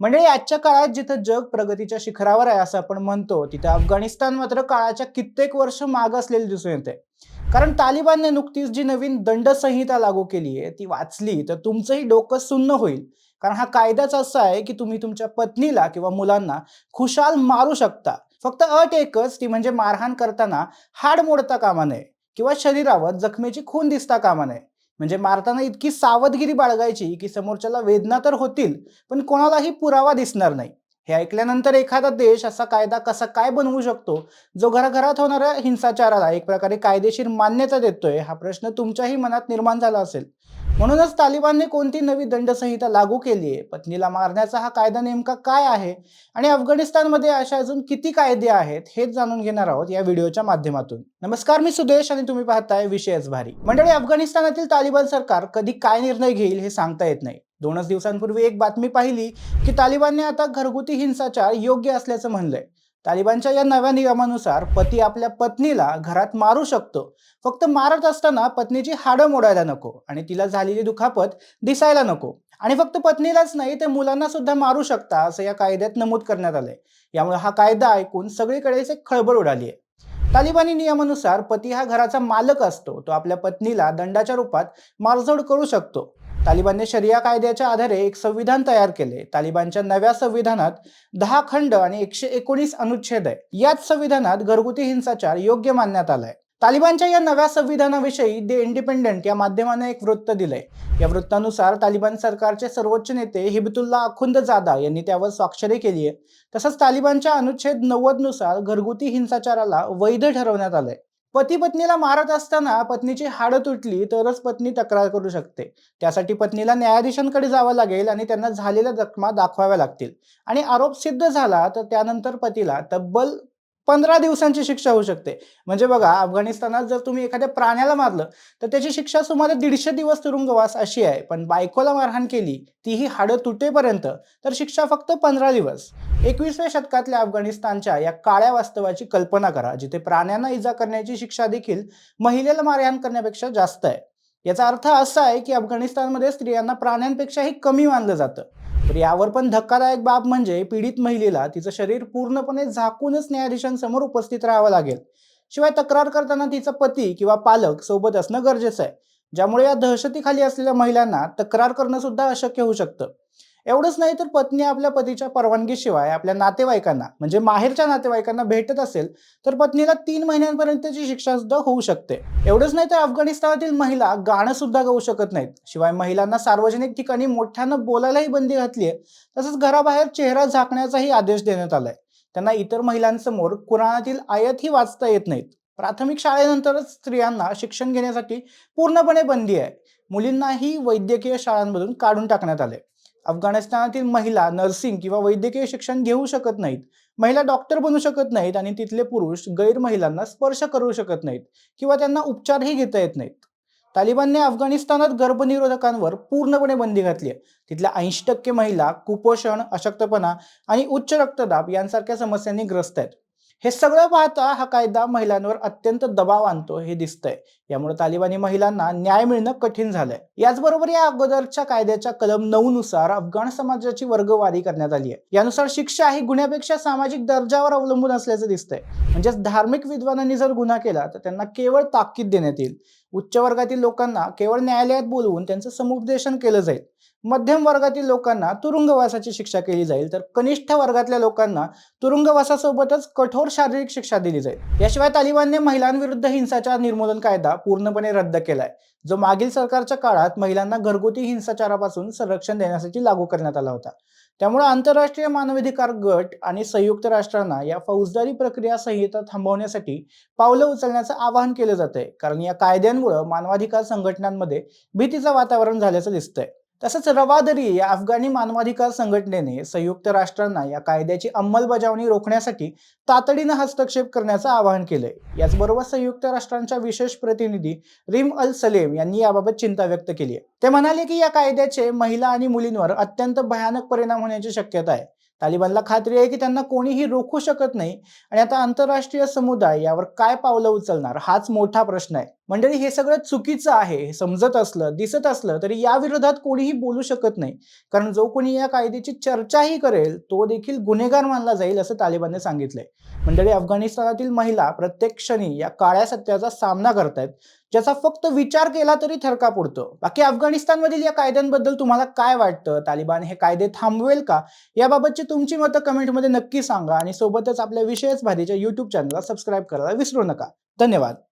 म्हणजे आजच्या काळात जिथं जग प्रगतीच्या शिखरावर आहे असं आपण म्हणतो तिथं अफगाणिस्तान मात्र काळाच्या कित्येक वर्ष माग असलेले दिसून येते. कारण तालिबानने नुकतीच जी नवीन दंड संहिता लागू केली आहे ती वाचली तर तुमचंही डोकं सुन्न होईल. कारण हा कायदाच असा आहे की तुम्ही तुमच्या पत्नीला किंवा मुलांना खुशाल मारू शकता. फक्त अट एकच ती म्हणजे मारहाण करताना हाड मोडता कामा नये किंवा शरीरावर जखमेची खून दिसता कामा नये. म्हणजे मारताना इतकी सावधगिरी बाळगायची की समोरच्याला वेदना तर होतील पण कोणालाही पुरावा दिसणार नाही. हे ऐकल्यानंतर एखादा देश असा कायदा कसा काय बनवू शकतो? जो घराघरात होणाऱ्या हिंसाचाराला एक प्रकारे कायदेशीर मान्यता देतोय हा प्रश्न तुमच्याही मनात निर्माण झाला असेल. म्हणूनच तालिबानने कोणती नवी दंडसंहिता लागू केली आहे? पत्नीला मारण्याचा हा कायदा नेमका काय आहे? आणि अफगाणिस्तानमध्ये अशा अजून किती कायदे आहेत? हेच जाणून घेणार आहोत या व्हिडिओच्या माध्यमातून. नमस्कार मी सुदेश आणि तुम्ही पाहताय विषयच भारी. मंडळी अफगाणिस्तानातील तालिबान सरकार कधी काय निर्णय घेईल हे सांगता येत नाही. दोनच दिवसांपूर्वी एक बातमी पाहिली की तालिबानने आता घरगुती हिंसाचार योग्य असल्याचं म्हणलंय. तालिबानच्या या नव्या नियमानुसार पती आपल्या पत्नीला घरात मारू शकतो. फक्त मारत असताना पत्नीची हाडं मोडायला नको आणि तिला झालेली दुखापत दिसायला नको. आणि फक्त पत्नीलाच नाही तर मुलांना सुद्धा मारू शकता असं या कायद्यात नमूद करण्यात आलंय. यामुळे हा कायदा ऐकून सगळीकडेच एक खळबळ उडाली आहे. तालिबानी नियमानुसार पती हा घराचा मालक असतो. तो आपल्या पत्नीला दंडाच्या रूपात मारझोड करू शकतो. तालिबानने शरिया कायद्याच्या आधारे एक संविधान तयार केले. तालिबानच्या नव्या संविधानात दहा खंड आणि एकशे एकोणीस अनुच्छेद आहे. याच संविधानात घरगुती हिंसाचार योग्य मानण्यात आलाय. तालिबानच्या या नव्या संविधानाविषयी द इंडिपेंडंट या माध्यमाने एक वृत्त दिलंय. या वृत्तानुसार तालिबान सरकारचे सर्वोच्च नेते हिबतुल्ला अखुंद जादा यांनी त्यावर स्वाक्षरी केली आहे तसंच तालिबानच्या अनुच्छेद नव्वदनुसार घरगुती हिंसाचाराला वैध ठरवण्यात आलंय. पती पत्नीला मारत असताना पत्नीची हाडं तुटली तरच पत्नी तक्रार करू शकते. त्यासाठी पत्नीला न्यायाधीशांकडे जावं लागेल आणि त्यांना झालेल्या जखमा दाखवाव्या लागतील. आणि आरोप सिद्ध झाला तर त्यानंतर पतीला तब्बल पंधरा दिवसांची शिक्षा होऊ शकते. म्हणजे बघा अफगाणिस्तानात जर तुम्ही एखाद्या प्राण्याला मारलं तर त्याची शिक्षा सुमारे दीडशे दिवस तुरुंगवास अशी आहे. पण बायकोला मारहाण केली तीही हाडं तुटेपर्यंत तर शिक्षा फक्त पंधरा दिवस. एकवीसव्या शतकातल्या अफगाणिस्तानच्या या काळ्या वास्तवाची कल्पना करा जिथे प्राण्यांना इजा करण्याची शिक्षा देखील महिलेला मारहाण करण्यापेक्षा जास्त आहे. याचा अर्थ असा आहे की अफगाणिस्तानमध्ये स्त्रियांना प्राण्यांपेक्षाही कमी मानलं जातं. तर यावर पण धक्कादायक बाब म्हणजे पीडित महिलेला तिचं शरीर पूर्णपणे झाकूनच न्यायाधीशांसमोर उपस्थित राहावं लागेल. शिवाय तक्रार करताना तिचा पती किंवा पालक सोबत असणं गरजेचं आहे ज्यामुळे या दहशतीखाली असलेल्या महिलांना तक्रार करणं सुद्धा अशक्य होऊ शकतं. एवढंच नाही तर पत्नी आपल्या पतीच्या परवानगीशिवाय आपल्या नातेवाईकांना म्हणजे माहेरच्या नातेवाईकांना भेटत असेल तर पत्नीला तीन महिन्यांपर्यंतची शिक्षा सुद्धा होऊ शकते. एवढंच नाही तर अफगाणिस्तानातील महिला गाणं सुद्धा गाऊ शकत नाहीत. शिवाय महिलांना सार्वजनिक ठिकाणी मोठ्यानं बोलायलाही बंदी घातली आहे तसंच घराबाहेर चेहरा झाकण्याचाही आदेश देण्यात आलाय. त्यांना इतर महिलांसमोर कुराणातील आयतही वाचता येत नाहीत. प्राथमिक शाळेनंतरच स्त्रियांना शिक्षण घेण्यासाठी पूर्णपणे बंदी आहे. मुलींनाही वैद्यकीय शाळांमधून काढून टाकण्यात आले अफगाणिस्तानातील महिला नर्सिंग किंवा वैद्यकीय शिक्षण घेऊ शकत नाहीत. महिला डॉक्टर बनू शकत नाहीत आणि तिथले पुरुष गैर महिलांना स्पर्श करू शकत नाहीत किंवा त्यांना उपचारही घेता येत नाहीत. तालिबानने अफगाणिस्तानात गर्भनिरोधकांवर पूर्णपणे बंदी घातली आहे. तिथल्या ऐंशी टक्के महिला कुपोषण अशक्तपणा आणि उच्च रक्तदाब यांसारख्या समस्यांनी ग्रस्त आहेत. हे सगळं पाहता हा कायदा महिलांवर अत्यंत दबाव आणतो हे दिसतंय. यामुळे तालिबानी महिलांना न्याय मिळणं कठीण झालंय. याचबरोबर या अगोदरच्या कायद्याच्या कलम नऊ नुसार अफगाण समाजाची वर्गवारी करण्यात आली आहे. यानुसार शिक्षा ही गुन्ह्यापेक्षा सामाजिक दर्जावर अवलंबून असल्याचं दिसतंय. म्हणजेच धार्मिक विद्वानांनी जर गुन्हा केला तर त्यांना केवळ ताकीद देण्यात येईल. उच्च वर्गातील लोकांना केवळ न्यायालयात बोलवून त्यांचं समुपदेशन केलं जाईल. मध्यम वर्गातील लोकांना तुरुंगवासाची शिक्षा केली जाईल तर कनिष्ठ वर्गातल्या लोकांना तुरुंगवासासोबतच कठोर शारीरिक शिक्षा दिली जाईल. याशिवाय तालिबानने महिलांविरुद्ध हिंसाचार निर्मूलन कायदा पूर्णपणे रद्द केलाय. जो मागील सरकारच्या काळात महिलांना घरगुती हिंसाचारापासून संरक्षण देण्यासाठी लागू करण्यात आला होता. त्यामुळे आंतरराष्ट्रीय मानवाधिकार गट आणि संयुक्त राष्ट्रांना या फौजदारी प्रक्रिया संहिता थांबवण्यासाठी पावलं उचलण्याचं आवाहन केलं जात आहे कारण या कायद्यांमुळे मानवाधिकार संघटनांमध्ये भीतीचं वातावरण झाल्याचं दिसतंय. तसंच रवादरी या अफगाणी मानवाधिकार संघटनेने संयुक्त राष्ट्रांना या कायद्याची अंमलबजावणी रोखण्यासाठी तातडीनं हस्तक्षेप करण्याचं आवाहन केलंय. याचबरोबर संयुक्त राष्ट्रांच्या विशेष प्रतिनिधी रिम अल सलेम यांनी याबाबत चिंता व्यक्त केली आहे. ते म्हणाले की या कायद्याचे महिला आणि मुलींवर अत्यंत भयानक परिणाम होण्याची शक्यता आहे. तालिबानला खात्री आहे की त्यांना कोणीही रोखू शकत नाही आणि आता आंतरराष्ट्रीय समुदाय यावर काय पावलं उचलणार हाच मोठा प्रश्न आहे. मंडळी हे सगळं चुकीचं आहे. समजत असलं दिसत असलं तरी या विरोधात कोणीही बोलू शकत नाही. कारण जो कोणी या कायद्याची चर्चाही करेल तो देखील गुन्हेगार मानला जाईल असं तालिबानने सांगितलंय. मंडळी अफगाणिस्तानातील महिला प्रत्येक क्षणी या काळ्या सत्याचा सामना करतायत ज्याचा फक्त विचार केला तरी थरका पुरतो. बाकी अफगाणिस्तानमधील या कायद्यांबद्दल तुम्हाला काय वाटतं? तालिबान हे कायदे थांबवेल का? याबाबतची तुमची मतं कमेंटमध्ये नक्की सांगा आणि सोबतच आपल्या विषयच भारीच्या युट्यूब चॅनलला सबस्क्राईब करायला विसरू नका. धन्यवाद.